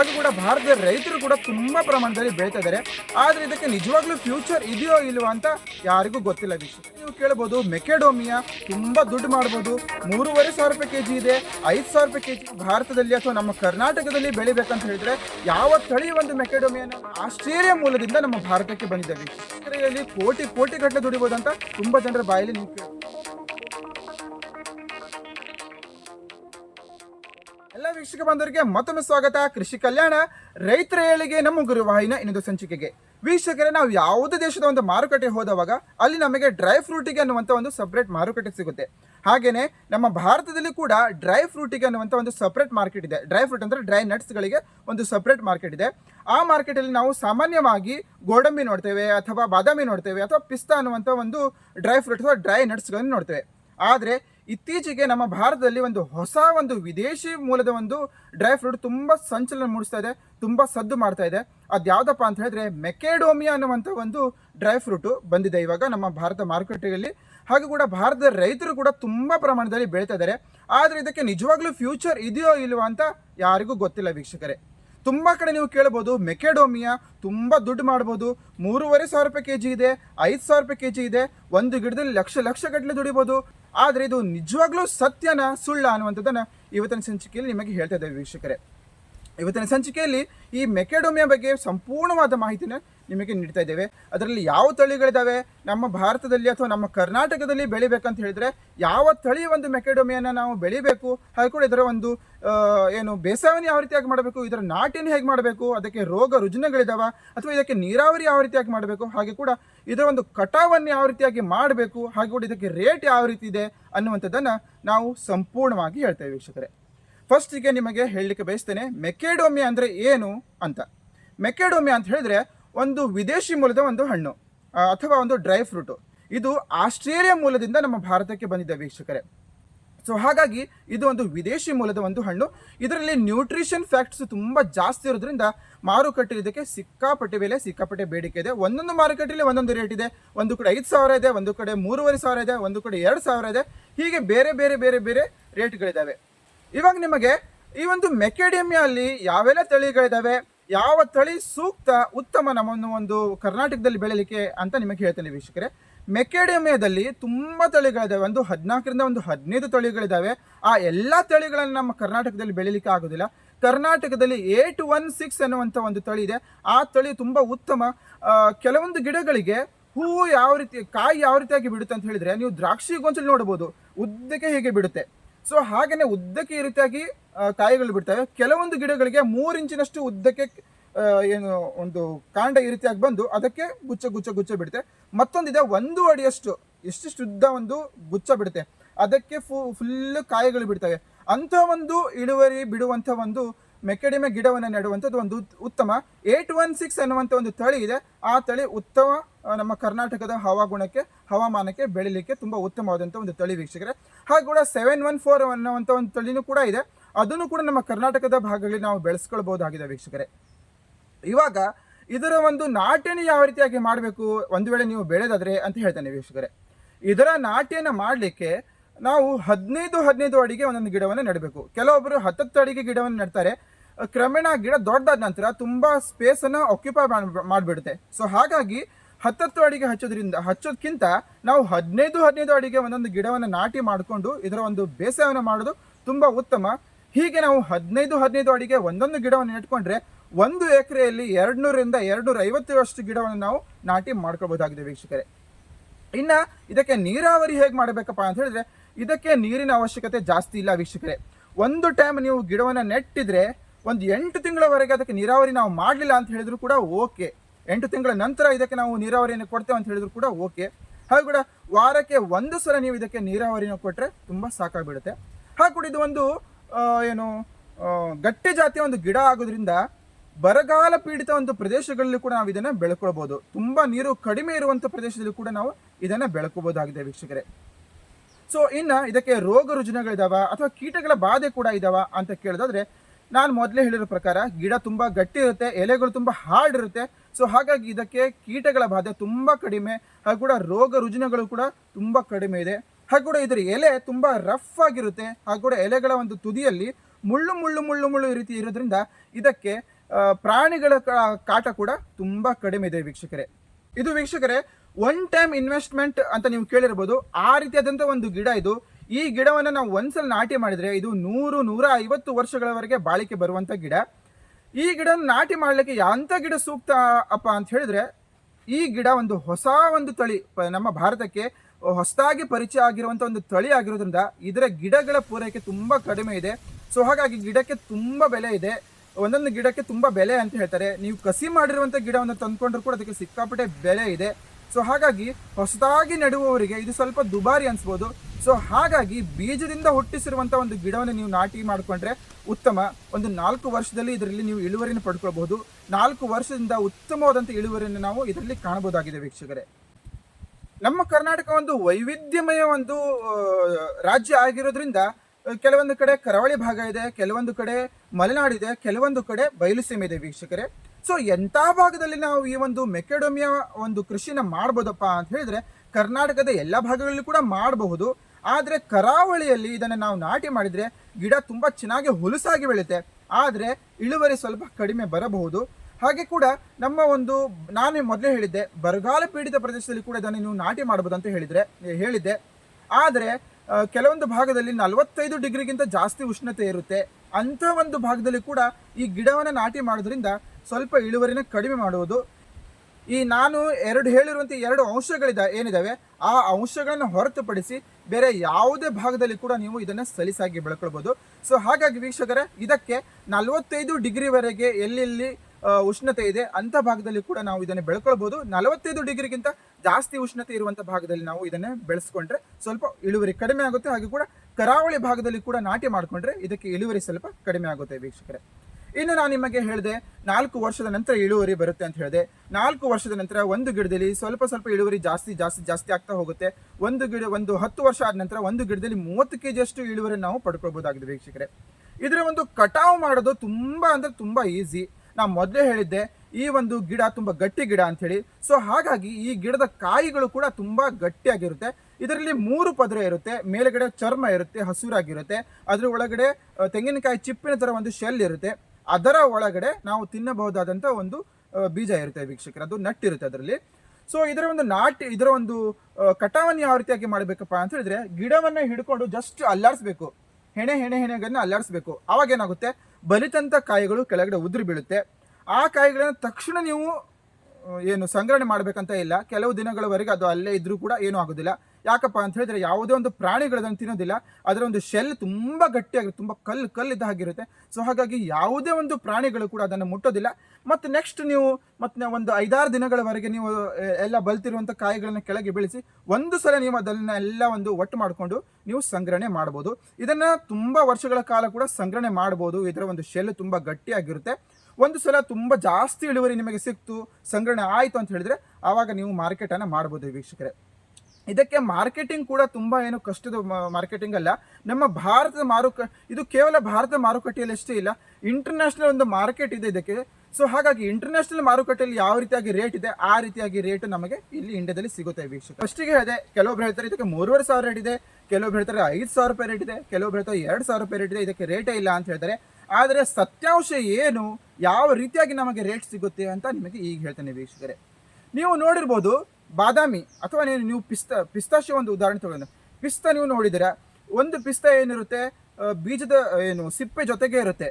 ಹಾಗೂ ಕೂಡ ಭಾರತದ ರೈತರು ಕೂಡ ತುಂಬ ಪ್ರಮಾಣದಲ್ಲಿ ಬೆಳೀತಾ ಇದ್ದಾರೆ. ಆದರೆ ಇದಕ್ಕೆ ನಿಜವಾಗ್ಲೂ ಫ್ಯೂಚರ್ ಇದೆಯೋ ಇಲ್ವೋ ಅಂತ ಯಾರಿಗೂ ಗೊತ್ತಿಲ್ಲ ವಿಷಯ ನೀವು ಕೇಳ್ಬೋದು, ಮೆಕೆಡೋಮಿಯಾ ತುಂಬ ದುಡ್ಡು ಮಾಡ್ಬೋದು. ಮೂರುವರೆ ಸಾವಿರ ರೂಪಾಯಿ ಕೆ ಜಿ ಇದೆ, ಐದು ಸಾವಿರ ರೂಪಾಯಿ ಕೆ ಜಿ ಭಾರತದಲ್ಲಿ ಅಥವಾ ನಮ್ಮ ಕರ್ನಾಟಕದಲ್ಲಿ ಬೆಳಿಬೇಕಂತ ಹೇಳಿದ್ರೆ ಯಾವ ತಳಿ ಒಂದು ಮೆಕೆಡೋಮಿಯಾನ ಆಸ್ಟ್ರೇಲಿಯಾ ಮೂಲದಿಂದ ನಮ್ಮ ಭಾರತಕ್ಕೆ ಬಂದಿದೆ ವೀಕ್ಷಕರಲ್ಲಿ ಕೋಟಿ ಕೋಟಿ ಗಟ್ಟಲೆ ದುಡಿಬೋದು ಅಂತ ತುಂಬಾ ಜನರ ಬಾಯಲ್ಲಿ ನೀವು ವೀಕ್ಷಕ ಬಂದವರಿಗೆ ಮತ್ತೊಮ್ಮೆ ಸ್ವಾಗತ. ಕೃಷಿ ಕಲ್ಯಾಣ ರೈತರ ಏಳಿಗೆ ನಮ್ಮ ಗುರುವಾಹಿನ ಇನ್ನೊಂದು ಸಂಚಿಕೆಗೆ. ವೀಕ್ಷಕರೇ, ನಾವು ಯಾವುದೇ ದೇಶದ ಒಂದು ಮಾರುಕಟ್ಟೆ ಹೋದವಾಗ ಅಲ್ಲಿ ನಮಗೆ ಡ್ರೈ ಫ್ರೂಟಿಗೆ ಅನ್ನುವಂಥ ಒಂದು ಸಪ್ರೇಟ್ ಮಾರುಕಟ್ಟೆ ಸಿಗುತ್ತೆ. ಹಾಗೆಯೇ ನಮ್ಮ ಭಾರತದಲ್ಲಿ ಕೂಡ ಡ್ರೈ ಫ್ರೂಟಿಗೆ ಅನ್ನುವಂಥ ಒಂದು ಸಪ್ರೇಟ್ ಮಾರ್ಕೆಟ್ ಇದೆ. ಡ್ರೈ ಫ್ರೂಟ್ ಅಂದರೆ ಡ್ರೈ ನಟ್ಸ್ಗಳಿಗೆ ಒಂದು ಸಪ್ರೇಟ್ ಮಾರ್ಕೆಟ್ ಇದೆ. ಆ ಮಾರ್ಕೆಟಲ್ಲಿ ನಾವು ಸಾಮಾನ್ಯವಾಗಿ ಗೋಡಂಬಿ ನೋಡ್ತೇವೆ ಅಥವಾ ಬಾದಾಮಿ ನೋಡ್ತೇವೆ ಅಥವಾ ಪಿಸ್ತಾ ಅನ್ನುವಂಥ ಒಂದು ಡ್ರೈ ಫ್ರೂಟ್ ಅಥವಾ ಡ್ರೈ ನಟ್ಸ್ಗಳನ್ನು ನೋಡ್ತೇವೆ. ಆದರೆ ಇತ್ತೀಚೆಗೆ ನಮ್ಮ ಭಾರತದಲ್ಲಿ ಒಂದು ಹೊಸ ಒಂದು ವಿದೇಶಿ ಮೂಲದ ಒಂದು ಡ್ರೈ ಫ್ರೂಟ್ ತುಂಬ ಸಂಚಲನ ಮೂಡಿಸ್ತಾ ಇದೆ, ತುಂಬ ಸದ್ದು ಮಾಡ್ತಾ ಇದೆ. ಅದು ಯಾವುದಪ್ಪ ಅಂತ ಹೇಳಿದ್ರೆ ಮೆಕೆಡೋಮಿಯಾ ಅನ್ನುವಂಥ ಒಂದು ಡ್ರೈ ಫ್ರೂಟು ಬಂದಿದೆ ಇವಾಗ ನಮ್ಮ ಭಾರತ ಮಾರುಕಟ್ಟೆಯಲ್ಲಿ. ಹಾಗೂ ಕೂಡ ಭಾರತದ ರೈತರು ಕೂಡ ತುಂಬ ಪ್ರಮಾಣದಲ್ಲಿ ಬೆಳೀತಾ ಇದ್ದಾರೆ. ಆದರೆ ಇದಕ್ಕೆ ನಿಜವಾಗ್ಲೂ ಫ್ಯೂಚರ್ ಇದೆಯೋ ಇಲ್ವೋ ಅಂತ ಯಾರಿಗೂ ಗೊತ್ತಿಲ್ಲ ವೀಕ್ಷಕರೇ. ತುಂಬ ಕಡೆ ನೀವು ಕೇಳ್ಬೋದು ಮೆಕೆಡೋಮಿಯಾ ತುಂಬ ದುಡ್ಡು ಮಾಡ್ಬೋದು. ಮೂರುವರೆ ಸಾವಿರ ರೂಪಾಯಿ ಕೆ ಜಿ ಇದೆ, ಐದು ಸಾವಿರ ರೂಪಾಯಿ ಕೆ ಜಿ ಇದೆ. ಒಂದು ಗಿಡದಲ್ಲಿ ಲಕ್ಷ ಲಕ್ಷ ಗಟ್ಟಲೆ ದುಡಿಬೋದು. ಆದರೆ ಇದು ನಿಜವಾಗ್ಲೂ ಸತ್ಯನ ಸುಳ್ಳ ಅನ್ನುವಂಥದ್ದನ್ನು ಇವತ್ತಿನ ಸಂಚಿಕೆಯಲ್ಲಿ ನಿಮಗೆ ಹೇಳ್ತಾ ಇದ್ದೇವೆ ವೀಕ್ಷಕರೇ. ಇವತ್ತಿನ ಸಂಚಿಕೆಯಲ್ಲಿ ಈ ಮೆಕೆಡೋಮಿಯಾ ಬಗ್ಗೆ ಸಂಪೂರ್ಣವಾದ ಮಾಹಿತಿನ ನಿಮಗೆ ನೀಡ್ತಾ ಇದ್ದೇವೆ. ಅದರಲ್ಲಿ ಯಾವ ತಳಿಗಳಿದ್ದಾವೆ ನಮ್ಮ ಭಾರತದಲ್ಲಿ ಅಥವಾ ನಮ್ಮ ಕರ್ನಾಟಕದಲ್ಲಿ ಬೆಳಿಬೇಕಂತ ಹೇಳಿದ್ರೆ ಯಾವ ತಳಿ ಒಂದು ಮೆಕೆಡೊಮಿಯನ್ನು ನಾವು ಬೆಳಿಬೇಕು? ಹಾಗೂ ಕೂಡ ಇದರ ಒಂದು ಏನು ಬೇಸಾಯವನ್ನು ಯಾವ ರೀತಿಯಾಗಿ ಮಾಡಬೇಕು? ಇದರ ನಾಟಿನ ಹೇಗೆ ಮಾಡಬೇಕು? ಅದಕ್ಕೆ ರೋಗ ರುಜಿನಗಳಿದಾವ? ಅಥವಾ ಇದಕ್ಕೆ ನೀರಾವರಿ ಯಾವ ರೀತಿಯಾಗಿ ಮಾಡಬೇಕು? ಹಾಗೆ ಕೂಡ ಇದರ ಒಂದು ಕಟಾವನ್ನು ಯಾವ ರೀತಿಯಾಗಿ ಮಾಡಬೇಕು? ಹಾಗೆ ಕೂಡ ಇದಕ್ಕೆ ರೇಟ್ ಯಾವ ರೀತಿ ಇದೆ ಅನ್ನುವಂಥದ್ದನ್ನು ನಾವು ಸಂಪೂರ್ಣವಾಗಿ ಹೇಳ್ತೇವೆ ವೀಕ್ಷಕರೇ. ಫಸ್ಟಿಗೆ ನಿಮಗೆ ಹೇಳಲಿಕ್ಕೆ ಬಯಸ್ತೇನೆ ಮೆಕೆಡೋಮಿಯಾ ಅಂದರೆ ಏನು ಅಂತ. ಮೆಕೆಡೋಮಿಯಾ ಅಂತ ಹೇಳಿದ್ರೆ ಒಂದು ವಿದೇಶಿ ಮೂಲದ ಒಂದು ಹಣ್ಣು ಅಥವಾ ಒಂದು ಡ್ರೈ ಫ್ರೂಟು. ಇದು ಆಸ್ಟ್ರೇಲಿಯಾ ಮೂಲದಿಂದ ನಮ್ಮ ಭಾರತಕ್ಕೆ ಬಂದಿದೆ ವೀಕ್ಷಕರೇ. ಸೊ ಹಾಗಾಗಿ ಇದು ಒಂದು ವಿದೇಶಿ ಮೂಲದ ಒಂದು ಹಣ್ಣು. ಇದರಲ್ಲಿ ನ್ಯೂಟ್ರಿಷನ್ ಫ್ಯಾಕ್ಟ್ಸ್ ತುಂಬ ಜಾಸ್ತಿ ಇರೋದ್ರಿಂದ ಮಾರುಕಟ್ಟೆ ಇದಕ್ಕೆ ಸಿಕ್ಕಾಪಟ್ಟೆ ಬೆಲೆ, ಸಿಕ್ಕಾಪಟ್ಟೆ ಬೇಡಿಕೆ ಇದೆ. ಒಂದೊಂದು ಮಾರುಕಟ್ಟೆಯಲ್ಲಿ ಒಂದೊಂದು ರೇಟ್ ಇದೆ. ಒಂದು ಕಡೆ ಐದು ಸಾವಿರ ಇದೆ, ಒಂದು ಕಡೆ ಮೂರುವರೆ ಸಾವಿರ ಇದೆ, ಒಂದು ಕಡೆ ಎರಡು ಸಾವಿರ ಇದೆ. ಹೀಗೆ ಬೇರೆ ಬೇರೆ ಬೇರೆ ಬೇರೆ ರೇಟ್ಗಳಿದ್ದಾವೆ ಇವಾಗ ನಿಮಗೆ ಈ ಒಂದು ಮೆಕೆಡಿಯಮಿಯಲ್ಲಿ ಯಾವೆಲ್ಲ ತಳಿಗಳಿದ್ದಾವೆ? ಯಾವ ತಳಿ ಸೂಕ್ತ ಉತ್ತಮ ನಮ್ಮನ್ನು ಒಂದು ಕರ್ನಾಟಕದಲ್ಲಿ ಬೆಳೆಯಲಿಕ್ಕೆ ಅಂತ ನಿಮಗೆ ಹೇಳ್ತೇನೆ ವೀಕ್ಷಕರೇ. ಮೆಕೆಡೇಮಿಯಾದಲ್ಲಿ ತುಂಬ ತಳಿಗಳಿದ್ದಾವೆ ಒಂದು ಹದಿನಾಲ್ಕರಿಂದ ಒಂದು ಹದಿನೈದು ತಳಿಗಳಿದ್ದಾವೆ ಆ ಎಲ್ಲ ತಳಿಗಳನ್ನು ನಮ್ಮ ಕರ್ನಾಟಕದಲ್ಲಿ ಬೆಳೀಲಿಕ್ಕೆ ಆಗೋದಿಲ್ಲ. ಕರ್ನಾಟಕದಲ್ಲಿ ಏಟ್ ಒನ್ ಸಿಕ್ಸ್ ಅನ್ನುವಂಥ ಒಂದು ತಳಿ ಇದೆ. ಆ ತಳಿ ತುಂಬ ಉತ್ತಮ. ಕೆಲವೊಂದು ಗಿಡಗಳಿಗೆ ಹೂವು ಯಾವ ರೀತಿ, ಕಾಯಿ ಯಾವ ರೀತಿಯಾಗಿ ಬಿಡುತ್ತೆ ಅಂತ ಹೇಳಿದರೆ ನೀವು ದ್ರಾಕ್ಷಿ ಗೊಂಚಲು ನೋಡ್ಬೋದು ಉದ್ದಕ್ಕೆ ಹೇಗೆ ಬಿಡುತ್ತೆ? ಸೊ ಹಾಗೆಯೇ ಉದ್ದಕ್ಕೆ ಈ ರೀತಿಯಾಗಿ ಕಾಯಿಗಳು ಬಿಡ್ತವೆ. ಕೆಲವೊಂದು ಗಿಡಗಳಿಗೆ ಮೂರು ಇಂಚಿನಷ್ಟು ಉದ್ದಕ್ಕೆ ಏನು, ಒಂದು ಕಾಂಡ ಈ ರೀತಿಯಾಗಿ ಬಂದು ಅದಕ್ಕೆ ಗುಚ್ಚ ಗುಚ್ಚ ಗುಚ್ಚ ಬಿಡುತ್ತೆ ಮತ್ತೊಂದಿದೆ, ಒಂದು ಅಡಿಯಷ್ಟು, ಎಷ್ಟಿಷ್ಟು ಉದ್ದ ಒಂದು ಗುಚ್ಚ ಬಿಡುತ್ತೆ. ಅದಕ್ಕೆ ಫು ಫುಲ್ ಕಾಯಿಗಳು ಬಿಡ್ತವೆ. ಅಂಥ ಒಂದು ಇಳುವರಿ ಬಿಡುವಂಥ ಒಂದು ಮೆಕ್ಕಡಿಮೆ ಗಿಡವನ್ನು ನೆಡುವಂಥದ್ದು ಒಂದು ಉತ್- ಉತ್ತಮ. ಏಟ್ ಒನ್ ಸಿಕ್ಸ್ ಅನ್ನುವಂಥ ಒಂದು ತಳಿ ಇದೆ. ಆ ತಳಿ ಉತ್ತಮ ನಮ್ಮ ಕರ್ನಾಟಕದ ಹವಾಗುಣಕ್ಕೆ, ಹವಾಮಾನಕ್ಕೆ ಬೆಳಿಲಿಕ್ಕೆ ತುಂಬ ಉತ್ತಮವಾದಂಥ ಒಂದು ತಳಿ ವೀಕ್ಷಕರೇ. ಹಾಗೆ ಕೂಡ ಸೆವೆನ್ ಒನ್ ಫೋರ್ ಅನ್ನುವಂಥ ಒಂದು ತಳಿನೂ ಕೂಡ ಇದೆ. ಅದನ್ನು ಕೂಡ ನಮ್ಮ ಕರ್ನಾಟಕದ ಭಾಗಗಳಲ್ಲಿ ನಾವು ಬೆಳೆಸ್ಕೊಳ್ಬಹುದಾಗಿದೆ ವೀಕ್ಷಕರೇ. ಇವಾಗ ಇದರ ಒಂದು ನಾಟ್ಯನ ಯಾವ ರೀತಿಯಾಗಿ ಮಾಡಬೇಕು? ಒಂದು ವೇಳೆ ನೀವು ಬೆಳೆದಾದರೆ ಅಂತ ಹೇಳ್ತಾನೆ ವೀಕ್ಷಕರೇ. ಇದರ ನಾಟ್ಯನ ಮಾಡಲಿಕ್ಕೆ ನಾವು ಹದಿನೈದು ಹದಿನೈದು ಅಡಿಗೆ ಒಂದೊಂದು ಗಿಡವನ್ನು ನೆಡಬೇಕು. ಕೆಲವೊಬ್ಬರು ಹತ್ತತ್ತು ಅಡಿಗೆ ಗಿಡವನ್ನು ನೆಡ್ತಾರೆ. ಕ್ರಮೇಣ ಗಿಡ ದೊಡ್ಡದಾದ ನಂತರ ತುಂಬ ಸ್ಪೇಸನ್ನು ಆಕ್ಯುಪೈ ಮಾಡಿಬಿಡುತ್ತೆ. ಸೊ ಹಾಗಾಗಿ ಹತ್ತತ್ತು ಅಡಿಗೆ ಹಚ್ಚೋದ್ರಿಂದ ಹಚ್ಚೋದಕ್ಕಿಂತ ನಾವು ಹದಿನೈದು ಹದಿನೈದು ಅಡಿಗೆ ಒಂದೊಂದು ಗಿಡವನ್ನು ನಾಟಿ ಮಾಡಿಕೊಂಡು ಇದರ ಒಂದು ಬೇಸಾಯವನ್ನು ಮಾಡೋದು ತುಂಬ ಉತ್ತಮ. ಹೀಗೆ ನಾವು ಹದಿನೈದು ಹದಿನೈದು ಅಡಿಗೆ ಒಂದೊಂದು ಗಿಡವನ್ನು ನೆಟ್ಕೊಂಡ್ರೆ ಒಂದು ಎಕರೆಯಲ್ಲಿ ಎರಡುನೂರರಿಂದ ಎರಡು ಐವತ್ತರಷ್ಟು ಗಿಡವನ್ನು ನಾವು ನಾಟಿ ಮಾಡ್ಕೋಬಹುದಾಗಿದೆ ವೀಕ್ಷಕರೇ. ಇನ್ನು ಇದಕ್ಕೆ ನೀರಾವರಿ ಹೇಗೆ ಮಾಡಬೇಕಪ್ಪ ಅಂತ ಹೇಳಿದ್ರೆ ಇದಕ್ಕೆ ನೀರಿನ ಅವಶ್ಯಕತೆ ಜಾಸ್ತಿ ಇಲ್ಲ ವೀಕ್ಷಕರೇ. ಒಂದು ಟೈಮ್ ನೀವು ಗಿಡವನ್ನು ನೆಟ್ಟಿದ್ರೆ ಒಂದು ಎಂಟು ತಿಂಗಳವರೆಗೆ ಅದಕ್ಕೆ ನೀರಾವರಿ ನಾವು ಮಾಡಲಿಲ್ಲ ಅಂತ ಹೇಳಿದ್ರು ಕೂಡ ಓಕೆ. ಎಂಟು ತಿಂಗಳ ನಂತರ ಇದಕ್ಕೆ ನಾವು ನೀರಾವರಿಯನ್ನು ಕೊಡ್ತೇವೆ ಅಂತ ಹೇಳಿದ್ರು ಕೂಡ ಓಕೆ. ಹಾಗೆ ಕೂಡ ವಾರಕ್ಕೆ ಒಂದು ಸಲ ನೀವು ಇದಕ್ಕೆ ನೀರಾವರಿನ ಕೊಟ್ಟರೆ ತುಂಬ ಸಾಕಾಗ್ಬಿಡುತ್ತೆ. ಹಾಗೆ ಕೂಡ ಇದು ಒಂದು ಏನು ಗಟ್ಟಿ ಜಾತಿಯ ಒಂದು ಗಿಡ ಆಗೋದ್ರಿಂದ ಬರಗಾಲ ಪೀಡಿತ ಒಂದು ಪ್ರದೇಶಗಳಲ್ಲಿ ಕೂಡ ನಾವು ಇದನ್ನು ಬೆಳ್ಕೊಳ್ಬೋದು. ತುಂಬ ನೀರು ಕಡಿಮೆ ಇರುವಂಥ ಪ್ರದೇಶದಲ್ಲಿ ಕೂಡ ನಾವು ಇದನ್ನು ಬೆಳ್ಕೋಬೋದಾಗಿದೆ ವೀಕ್ಷಕರೇ. ಸೊ ಇನ್ನು ಇದಕ್ಕೆ ರೋಗ ರುಜಿನಗಳಿದಾವ ಅಥವಾ ಕೀಟಗಳ ಬಾಧೆ ಕೂಡ ಇದಾವ ಅಂತ ಕೇಳಿದ್ರೆ ನಾನು ಮೊದಲೇ ಹೇಳಿರೋ ಪ್ರಕಾರ ಗಿಡ ತುಂಬ ಗಟ್ಟಿ ಇರುತ್ತೆ, ಎಲೆಗಳು ತುಂಬ ಹಾರ್ಡ್ ಇರುತ್ತೆ ಸೊ ಹಾಗಾಗಿ ಇದಕ್ಕೆ ಕೀಟಗಳ ಬಾಧೆ ತುಂಬ ಕಡಿಮೆ, ಹಾಗೂ ಕೂಡ ರೋಗ ರುಜಿನಗಳು ಕೂಡ ತುಂಬ ಕಡಿಮೆ ಇದೆ. ಹಾಗೂ ಕೂಡ ಇದರ ಎಲೆ ತುಂಬ ರಫ್ ಆಗಿರುತ್ತೆ. ಹಾಗೂ ಕೂಡ ಎಲೆಗಳ ಒಂದು ತುದಿಯಲ್ಲಿ ಮುಳ್ಳು ಮುಳ್ಳು ಮುಳ್ಳು ಮುಳ್ಳು ರೀತಿ ಇರೋದ್ರಿಂದ ಇದಕ್ಕೆ ಪ್ರಾಣಿಗಳ ಕಾಟ ಕೂಡ ತುಂಬ ಕಡಿಮೆ ಇದೆ ವೀಕ್ಷಕರೇ. ಇದು ವೀಕ್ಷಕರೇ ಒನ್ ಟೈಮ್ ಇನ್ವೆಸ್ಟ್ಮೆಂಟ್ ಅಂತ ನೀವು ಕೇಳಿರ್ಬೋದು. ಆ ರೀತಿಯಾದಂಥ ಒಂದು ಗಿಡ ಇದು. ಈ ಗಿಡವನ್ನು ನಾವು ಒಂದ್ಸಲ ನಾಟಿ ಮಾಡಿದರೆ ಇದು ನೂರು, ನೂರ ಐವತ್ತು ವರ್ಷಗಳವರೆಗೆ ಬಾಳಿಕೆ ಬರುವಂಥ ಗಿಡ. ಈ ಗಿಡ ನಾಟಿ ಮಾಡಲಿಕ್ಕೆ ಎಂಥ ಗಿಡ ಸೂಕ್ತ ಅಪ್ಪ ಅಂತ ಹೇಳಿದ್ರೆ, ಈ ಗಿಡ ಒಂದು ಹೊಸ ಒಂದು ತಳಿ ನಮ್ಮ ಭಾರತಕ್ಕೆ ಹೊಸದಾಗಿ ಪರಿಚಯ ಆಗಿರುವಂಥ ಒಂದು ತಳಿ ಆಗಿರೋದ್ರಿಂದ ಇದರ ಗಿಡಗಳ ಪೂರೈಕೆ ತುಂಬ ಕಡಿಮೆ ಇದೆ. ಸೊ ಹಾಗಾಗಿ ಗಿಡಕ್ಕೆ ತುಂಬ ಬೆಲೆ ಇದೆ. ಒಂದೊಂದು ಗಿಡಕ್ಕೆ ತುಂಬ ಬೆಲೆ ಅಂತ ಹೇಳ್ತಾರೆ. ನೀವು ಕಸಿ ಮಾಡಿರುವಂಥ ಗಿಡವನ್ನು ತಂದ್ಕೊಂಡ್ರು ಕೂಡ ಅದಕ್ಕೆ ಸಿಕ್ಕಾಪಟ್ಟೆ ಬೆಲೆ ಇದೆ. ಸೊ ಹಾಗಾಗಿ ಹೊಸದಾಗಿ ನೆಡುವವರಿಗೆ ಇದು ಸ್ವಲ್ಪ ದುಬಾರಿ ಅನ್ಸ್ಬೋದು. ಸೊ ಹಾಗಾಗಿ ಬೀಜದಿಂದ ಹುಟ್ಟಿಸಿರುವಂಥ ಒಂದು ಗಿಡವನ್ನು ನೀವು ನಾಟಿ ಮಾಡಿಕೊಂಡ್ರೆ ಉತ್ತಮ. ಒಂದು ನಾಲ್ಕು ವರ್ಷದಲ್ಲಿ ಇದರಲ್ಲಿ ನೀವು ಇಳುವರಿನ ಪಡ್ಕೊಳ್ಬಹುದು. ನಾಲ್ಕು ವರ್ಷದಿಂದ ಉತ್ತಮವಾದಂಥ ಇಳುವರಿಯನ್ನು ನಾವು ಇದರಲ್ಲಿ ಕಾಣಬಹುದಾಗಿದೆ ವೀಕ್ಷಕರೇ. ನಮ್ಮ ಕರ್ನಾಟಕ ಒಂದು ವೈವಿಧ್ಯಮಯ ಒಂದು ರಾಜ್ಯ ಆಗಿರೋದ್ರಿಂದ ಕೆಲವೊಂದು ಕಡೆ ಕರಾವಳಿ ಭಾಗ ಇದೆ, ಕೆಲವೊಂದು ಕಡೆ ಮಲೆನಾಡಿದೆ ಕೆಲವೊಂದು ಕಡೆ ಬಯಲುಸೀಮೆ ಇದೆ ವೀಕ್ಷಕರೇ. ಸೊ ಎಂಥ ಭಾಗದಲ್ಲಿ ನಾವು ಈ ಒಂದು ಮೆಕೆಡೋಮಿಯಾ ಒಂದು ಕೃಷಿನ ಮಾಡ್ಬೋದಪ್ಪ ಅಂತ ಹೇಳಿದ್ರೆ, ಕರ್ನಾಟಕದ ಎಲ್ಲ ಭಾಗಗಳಲ್ಲಿ ಕೂಡ ಮಾಡಬಹುದು. ಆದರೆ ಕರಾವಳಿಯಲ್ಲಿ ಇದನ್ನು ನಾವು ನಾಟಿ ಮಾಡಿದರೆ ಗಿಡ ತುಂಬ ಚೆನ್ನಾಗಿ ಹುಲುಸಾಗಿ ಬೆಳೆಯುತ್ತೆ. ಆದರೆ ಇಳುವರಿ ಸ್ವಲ್ಪ ಕಡಿಮೆ ಬರಬಹುದು. ಹಾಗೆ ಕೂಡ ನಮ್ಮ ಒಂದು, ನಾನು ಮೊದಲೇ ಹೇಳಿದ್ದೆ, ಬರಗಾಲ ಪೀಡಿತ ಪ್ರದೇಶದಲ್ಲಿ ಕೂಡ ಇದನ್ನು ನೀವು ನಾಟಿ ಮಾಡಬಹುದು ಅಂತ ಹೇಳಿದರೆ ಹೇಳಿದ್ದೆ. ಆದರೆ ಕೆಲವೊಂದು ಭಾಗದಲ್ಲಿ ನಲವತ್ತೈದು ಡಿಗ್ರಿಗಿಂತ ಜಾಸ್ತಿ ಉಷ್ಣತೆ ಇರುತ್ತೆ. ಅಂಥ ಒಂದು ಭಾಗದಲ್ಲಿ ಕೂಡ ಈ ಗಿಡವನ್ನು ನಾಟಿ ಮಾಡೋದ್ರಿಂದ ಸ್ವಲ್ಪ ಇಳುವರಿನ ಕಡಿಮೆ ಮಾಡುವುದು. ಈ ನಾನು ಎರಡು ಹೇಳಿರುವಂಥ ಎರಡು ಅಂಶಗಳಿದ ಏನಿದಾವೆ, ಆ ಅಂಶಗಳನ್ನು ಹೊರತುಪಡಿಸಿ ಬೇರೆ ಯಾವುದೇ ಭಾಗದಲ್ಲಿ ಕೂಡ ನೀವು ಇದನ್ನು ಸಲೀಸಾಗಿ ಬೆಳ್ಕೊಳ್ಬೋದು. ಸೊ ಹಾಗಾಗಿ ವೀಕ್ಷಕರೇ, ಇದಕ್ಕೆ ನಲವತ್ತೈದು ಡಿಗ್ರಿವರೆಗೆ ಎಲ್ಲೆಲ್ಲಿ ಉಷ್ಣತೆ ಇದೆ ಅಂಥ ಭಾಗದಲ್ಲಿ ಕೂಡ ನಾವು ಇದನ್ನು ಬೆಳ್ಕೊಳ್ಬೋದು. ನಲವತ್ತೈದು ಡಿಗ್ರಿಗಿಂತ ಜಾಸ್ತಿ ಉಷ್ಣತೆ ಇರುವಂಥ ಭಾಗದಲ್ಲಿ ನಾವು ಇದನ್ನು ಬೆಳೆಸ್ಕೊಂಡ್ರೆ ಸ್ವಲ್ಪ ಇಳುವರಿ ಕಡಿಮೆ ಆಗುತ್ತೆ. ಹಾಗೆ ಕೂಡ ಕರಾವಳಿ ಭಾಗದಲ್ಲಿ ಕೂಡ ನಾಟಿ ಮಾಡಿಕೊಂಡ್ರೆ ಇದಕ್ಕೆ ಇಳುವರಿ ಸ್ವಲ್ಪ ಕಡಿಮೆ ಆಗುತ್ತೆ ವೀಕ್ಷಕರೇ. ಇನ್ನು ನಾನು ನಿಮಗೆ ಹೇಳಿದೆ, ನಾಲ್ಕು ವರ್ಷದ ನಂತರ ಇಳುವರಿ ಬರುತ್ತೆ ಅಂತ ಹೇಳಿದೆ. ನಾಲ್ಕು ವರ್ಷದ ನಂತರ ಒಂದು ಗಿಡದಲ್ಲಿ ಸ್ವಲ್ಪ ಸ್ವಲ್ಪ ಇಳುವರಿ ಜಾಸ್ತಿ ಜಾಸ್ತಿ ಜಾಸ್ತಿ ಆಗ್ತಾ ಹೋಗುತ್ತೆ. ಒಂದು ಗಿಡ, ಒಂದು ಹತ್ತು ವರ್ಷ ಆದ ನಂತರ ಒಂದು ಗಿಡದಲ್ಲಿ ಮೂವತ್ತು ಕೆ ಜಿಯಷ್ಟು ಇಳುವರಿ ನಾವು ಪಡ್ಕೊಳ್ಬೋದಾಗಿದೆ ವೀಕ್ಷಕರೇ. ಇದರ ಒಂದು ಕಟಾವು ಮಾಡೋದು ತುಂಬ ಅಂದರೆ ತುಂಬ ಈಸಿ. ನಾನು ಮೊದಲೇ ಹೇಳಿದ್ದೆ, ಈ ಒಂದು ಗಿಡ ತುಂಬ ಗಟ್ಟಿ ಗಿಡ ಅಂತ ಹೇಳಿ. ಸೊ ಹಾಗಾಗಿ ಈ ಗಿಡದ ಕಾಯಿಗಳು ಕೂಡ ತುಂಬ ಗಟ್ಟಿಯಾಗಿರುತ್ತೆ. ಇದರಲ್ಲಿ ಮೂರು ಪದರ ಇರುತ್ತೆ. ಮೇಲುಗಡೆ ಚರ್ಮ ಇರುತ್ತೆ, ಹಸುರಾಗಿರುತ್ತೆ. ಅದರ ಒಳಗಡೆ ತೆಂಗಿನಕಾಯಿ ಚಿಪ್ಪಿನ ಥರ ಒಂದು ಶೆಲ್ ಇರುತ್ತೆ. ಅದರ ಒಳಗಡೆ ನಾವು ತಿನ್ನಬಹುದಾದಂಥ ಒಂದು ಬೀಜ ಇರುತ್ತೆ ವೀಕ್ಷಕರು. ಅದು ನಟ್ಟಿರುತ್ತೆ ಅದರಲ್ಲಿ. ಸೊ ಇದರ ಒಂದು ನಾಟಿ, ಇದರ ಒಂದು ಕಟಾವನ್ನು ಯಾವ ರೀತಿಯಾಗಿ ಮಾಡಬೇಕಪ್ಪ ಅಂತ ಹೇಳಿದ್ರೆ, ಗಿಡವನ್ನು ಹಿಡ್ಕೊಂಡು ಜಸ್ಟ್ ಅಲ್ಲಾಡಿಸ್ಬೇಕು. ಹೆಣೆ ಹೆಣೆ, ಹೆಣೆಗನ್ನ ಅಲ್ಲಾಡಿಸ್ಬೇಕು. ಅವಾಗ ಏನಾಗುತ್ತೆ? ಬಲಿತಂಥ ಕಾಯಿಗಳು ಕೆಳಗಡೆ ಉದುರಿ ಬೀಳುತ್ತೆ. ಆ ಕಾಯಿಗಳನ್ನು ತಕ್ಷಣ ನೀವು ಏನು ಸಂಗ್ರಹಣೆ ಮಾಡಬೇಕಂತ ಇಲ್ಲ. ಕೆಲವು ದಿನಗಳವರೆಗೆ ಅದು ಅಲ್ಲೇ ಇದ್ರೂ ಕೂಡ ಏನೂ ಆಗೋದಿಲ್ಲ. ಯಾಕಪ್ಪ ಅಂತ ಹೇಳಿದ್ರೆ ಯಾವುದೇ ಒಂದು ಪ್ರಾಣಿಗಳು ಅದನ್ನು ತಿನ್ನೋದಿಲ್ಲ. ಅದರ ಒಂದು ಶೆಲ್ ತುಂಬ ಗಟ್ಟಿಯಾಗಿರುತ್ತೆ ತುಂಬ ಕಲ್ಲು, ಕಲ್ಲಿದ್ದ ಹಾಗಿರುತ್ತೆ. ಸೊ ಹಾಗಾಗಿ ಯಾವುದೇ ಒಂದು ಪ್ರಾಣಿಗಳು ಕೂಡ ಅದನ್ನು ಮುಟ್ಟೋದಿಲ್ಲ. ಮತ್ತು ನೆಕ್ಸ್ಟ್ ನೀವು, ಮತ್ತೆ ಒಂದು ಐದಾರು ದಿನಗಳವರೆಗೆ ನೀವು ಎಲ್ಲ ಬಲ್ತಿರುವಂಥ ಕಾಯಿಗಳನ್ನು ಕೆಳಗೆ ಬೆಳೆಸಿ ಒಂದು ಸಲ ನೀವು ಅದನ್ನು ಎಲ್ಲ ಒಂದು ಒಟ್ಟು ಮಾಡಿಕೊಂಡು ನೀವು ಸಂಗ್ರಹಣೆ ಮಾಡ್ಬೋದು. ಇದನ್ನು ತುಂಬ ವರ್ಷಗಳ ಕಾಲ ಕೂಡ ಸಂಗ್ರಹಣೆ ಮಾಡ್ಬೋದು. ಇದರ ಒಂದು ಶೆಲ್ ತುಂಬ ಗಟ್ಟಿಯಾಗಿರುತ್ತೆ. ಒಂದು ಸಲ ತುಂಬ ಜಾಸ್ತಿ ಇಳುವರಿ ನಿಮಗೆ ಸಿಕ್ತು, ಸಂಗ್ರಹಣೆ ಆಯಿತು ಅಂತ ಹೇಳಿದ್ರೆ ಆವಾಗ ನೀವು ಮಾರ್ಕೆಟನ್ನು ಮಾಡ್ಬೋದು ವೀಕ್ಷಕರೇ. ಇದಕ್ಕೆ ಮಾರ್ಕೆಟಿಂಗ್ ಕೂಡ ತುಂಬ ಏನು ಕಷ್ಟದ ಮಾರ್ಕೆಟಿಂಗ್ ಅಲ್ಲ. ನಮ್ಮ ಭಾರತದ ಮಾರುಕ, ಇದು ಕೇವಲ ಭಾರತದ ಮಾರುಕಟ್ಟೆಯಲ್ಲಿ ಅಷ್ಟೇ ಇಲ್ಲ ಇಂಟರ್ನ್ಯಾಷನಲ್ ಒಂದು ಮಾರ್ಕೆಟ್ ಇದೆ ಇದಕ್ಕೆ. ಸೊ ಹಾಗಾಗಿ ಇಂಟರ್ನ್ಯಾಷನಲ್ ಮಾರುಕಟ್ಟೆಯಲ್ಲಿ ಯಾವ ರೀತಿಯಾಗಿ ರೇಟ್ ಇದೆ, ಆ ರೀತಿಯಾಗಿ ರೇಟ್ ನಮಗೆ ಇಲ್ಲಿ ಇಂಡಿಯಾದಲ್ಲಿ ಸಿಗುತ್ತೆ ವೀಕ್ಷಕ. ಫಸ್ಟಿಗೆ ಅದೇ ಕೆಲವೊಬ್ಬರು ಹೇಳ್ತಾರೆ ಇದಕ್ಕೆ ಮೂರುವರೆ ಸಾವಿರ ರೇಟ್ ಇದೆ ಕೆಲವೊಬ್ಬರು ಹೇಳ್ತಾರೆ ಐದು ಸಾವಿರ ರೂಪಾಯಿ ರೇಟ್ ಇದೆ ಕೆಲವೊಬ್ಬರು ಹೇಳ್ತಾರೆ ಎರಡು ಸಾವಿರ ರೂಪಾಯಿ ರೇಟ್ ಇದೆ, ಇದಕ್ಕೆ ರೇಟೇ ಇಲ್ಲ ಅಂತ ಹೇಳ್ತಾರೆ. ಆದರೆ ಸತ್ಯಾಂಶ ಏನು, ಯಾವ ರೀತಿಯಾಗಿ ನಮಗೆ ರೇಟ್ ಸಿಗುತ್ತೆ ಅಂತ ನಿಮಗೆ ಈಗ ಹೇಳ್ತೇನೆ ವೀಕ್ಷಕರೇ. ನೀವು ನೋಡಿರ್ಬೋದು ಬಾದಾಮಿ ಅಥವಾ ನೀವು ನೀವು ಪಿಸ್ತಾ, ಪಿಸ್ತಾಶಿ ಒಂದು ಉದಾಹರಣೆ ತಗೊಂಡು ಪಿಸ್ತಾ ನೀವು ನೋಡಿದರೆ ಒಂದು ಪಿಸ್ತಾ ಏನಿರುತ್ತೆ ಬೀಜದ ಏನು, ಸಿಪ್ಪೆ ಜೊತೆಗೆ ಇರುತ್ತೆ.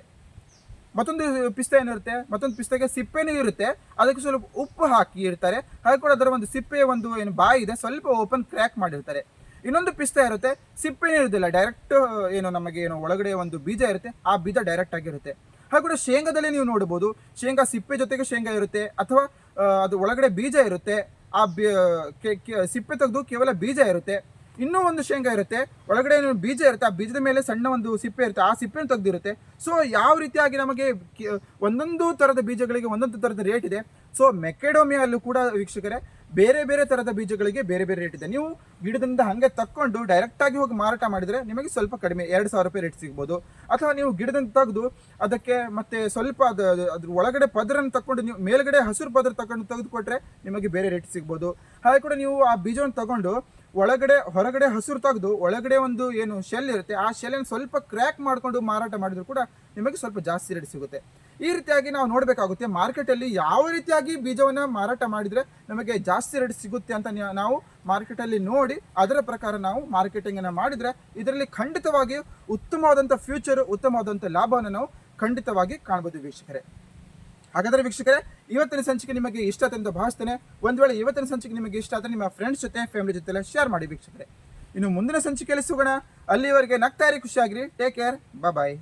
ಮತ್ತೊಂದು ಪಿಸ್ತಾ ಏನಿರುತ್ತೆ, ಮತ್ತೊಂದು ಪಿಸ್ತಾಗೆ ಸಿಪ್ಪೆನೂ ಇರುತ್ತೆ. ಅದಕ್ಕೆ ಸ್ವಲ್ಪ ಉಪ್ಪು ಹಾಕಿ ಇರ್ತಾರೆ ಹಾಗೆ ಕೂಡ ಅದರ ಒಂದು ಸಿಪ್ಪೆಯ ಒಂದು, ಏನು, ಬಾಯಿ ಇದೆ, ಸ್ವಲ್ಪ ಓಪನ್ ಕ್ರ್ಯಾಕ್ ಮಾಡಿರ್ತಾರೆ. ಇನ್ನೊಂದು ಪಿಸ್ತಾ ಇರುತ್ತೆ, ಸಿಪ್ಪೆನೇ ಇರೋದಿಲ್ಲ ಡೈರೆಕ್ಟ್ ಏನು, ನಮಗೆ, ಏನು, ಒಳಗಡೆ ಒಂದು ಬೀಜ ಇರುತ್ತೆ, ಆ ಬೀಜ ಡೈರೆಕ್ಟ್ ಆಗಿರುತ್ತೆ ಹಾಗೆ ಕೂಡ ಶೇಂಗಾದಲ್ಲಿ ನೀವು ನೋಡ್ಬೋದು, ಶೇಂಗಾ ಸಿಪ್ಪೆ ಜೊತೆಗೆ ಶೇಂಗಾ ಇರುತ್ತೆ, ಅಥವಾ ಅದು ಒಳಗಡೆ ಬೀಜ ಇರುತ್ತೆ. ಆ ಸಿಪ್ಪೆ ತೆಗೆದು ಕೇವಲ ಬೀಜ ಇರುತ್ತೆ. ಇನ್ನೂ ಒಂದು ಶೇಂಗಾ ಇರುತ್ತೆ. ಒಳಗಡೆ ಏನು ಬೀಜ ಇರುತ್ತೆ. ಆ ಬೀಜದ ಮೇಲೆ ಸಣ್ಣ ಒಂದು ಸಿಪ್ಪೆ ಇರುತ್ತೆ. ಆ ಸಿಪ್ಪೆನ ತೆಗೆದಿರುತ್ತೆ. ಸೊ ಯಾವ ರೀತಿಯಾಗಿ ನಮಗೆ ಒಂದೊಂದು ಥರದ ಬೀಜಗಳಿಗೆ ಒಂದೊಂದು ಥರದ ರೇಟ್ ಇದೆ. ಸೊ ಮೆಕೆಡೋಮಿಯಲ್ಲೂ ಕೂಡ ವೀಕ್ಷಕರೇ, ಬೇರೆ ಬೇರೆ ಥರದ ಬೀಜಗಳಿಗೆ ಬೇರೆ ಬೇರೆ ರೇಟ್ ಇದೆ. ನೀವು ಗಿಡದಿಂದ ಹಾಗೆ ತಕ್ಕೊಂಡು ಡೈರೆಕ್ಟಾಗಿ ಹೋಗಿ ಮಾರಾಟ ಮಾಡಿದರೆ ನಿಮಗೆ ಸ್ವಲ್ಪ ಕಡಿಮೆ, ಎರಡು ಸಾವಿರ ರೂಪಾಯಿ ರೇಟ್ ಸಿಗ್ಬೋದು. ಅಥವಾ ನೀವು ಗಿಡದಿಂದ ತೆಗೆದು ಅದಕ್ಕೆ ಮತ್ತೆ ಸ್ವಲ್ಪ ಅದು, ಅದು- ಅದ್ರ ಒಳಗಡೆ ಪದರನ್ನು ತಕೊಂಡು ನೀವು ಮೇಲ್ಗಡೆ ಹಸಿರು ಪದರ ತಗೊಂಡು ತೆಗೆದುಕೊಟ್ರೆ ನಿಮಗೆ ಬೇರೆ ರೇಟ್ ಸಿಗ್ಬೋದು. ಹಾಗೆ ಕೂಡ ನೀವು ಆ ಬೀಜವನ್ನು ತಗೊಂಡು ಒಳಗಡೆ, ಹೊರಗಡೆ ಹಸಿರು ತೆಗೆದು ಒಳಗಡೆ ಒಂದು ಏನು ಶೆಲ್ ಇರುತ್ತೆ, ಆ ಶೆಲ್ಲನ್ನು ಸ್ವಲ್ಪ ಕ್ರ್ಯಾಕ್ ಮಾಡಿಕೊಂಡು ಮಾರಾಟ ಮಾಡಿದ್ರು ಕೂಡ ನಿಮಗೆ ಸ್ವಲ್ಪ ಜಾಸ್ತಿ ರೇಟ್ ಸಿಗುತ್ತೆ. ಈ ರೀತಿಯಾಗಿ ನಾವು ನೋಡಬೇಕಾಗುತ್ತೆ ಮಾರ್ಕೆಟಲ್ಲಿ ಯಾವ ರೀತಿಯಾಗಿ ಬೀಜವನ್ನು ಮಾರಾಟ ಮಾಡಿದರೆ ನಮಗೆ ಜಾಸ್ತಿ ರೇಟ್ ಸಿಗುತ್ತೆ ಅಂತ ನಾವು ಮಾರ್ಕೆಟಲ್ಲಿ ನೋಡಿ, ಅದರ ಪ್ರಕಾರ ನಾವು ಮಾರ್ಕೆಟಿಂಗನ್ನು ಮಾಡಿದರೆ ಇದರಲ್ಲಿ ಖಂಡಿತವಾಗಿ ಉತ್ತಮವಾದಂಥ ಫ್ಯೂಚರು ಉತ್ತಮವಾದಂಥ ಲಾಭವನ್ನು ನಾವು ಖಂಡಿತವಾಗಿ ಕಾಣ್ಬೋದು ವೀಕ್ಷಕರೇ. ಹಾಗಾದರೆ ವೀಕ್ಷಕರೇ, ಇವತ್ತಿನ ಸಂಚಿಕೆ ನಿಮಗೆ ಇಷ್ಟ ಅಂತ ಭಾವಿಸ್ತೇನೆ. ಒಂದು ವೇಳೆ ಇವತ್ತಿನ ಸಂಚಿಕೆ ನಿಮಗೆ ಇಷ್ಟ ಆದರೆ ನಿಮ್ಮ ಫ್ರೆಂಡ್ಸ್ ಜೊತೆ ಫ್ಯಾಮಿಲಿ ಜೊತೆ ಶೇರ್ ಮಾಡಿ ವೀಕ್ಷಕರೇ. ಇನ್ನು ಮುಂದಿನ ಸಂಚಿಕೆಯಲ್ಲಿ ಸಿಗೋಣ. ಅಲ್ಲಿವರೆಗೆ ನಗ್ತಾರಿ ಖುಷಿಯಾಗಿರಿ. Take care bye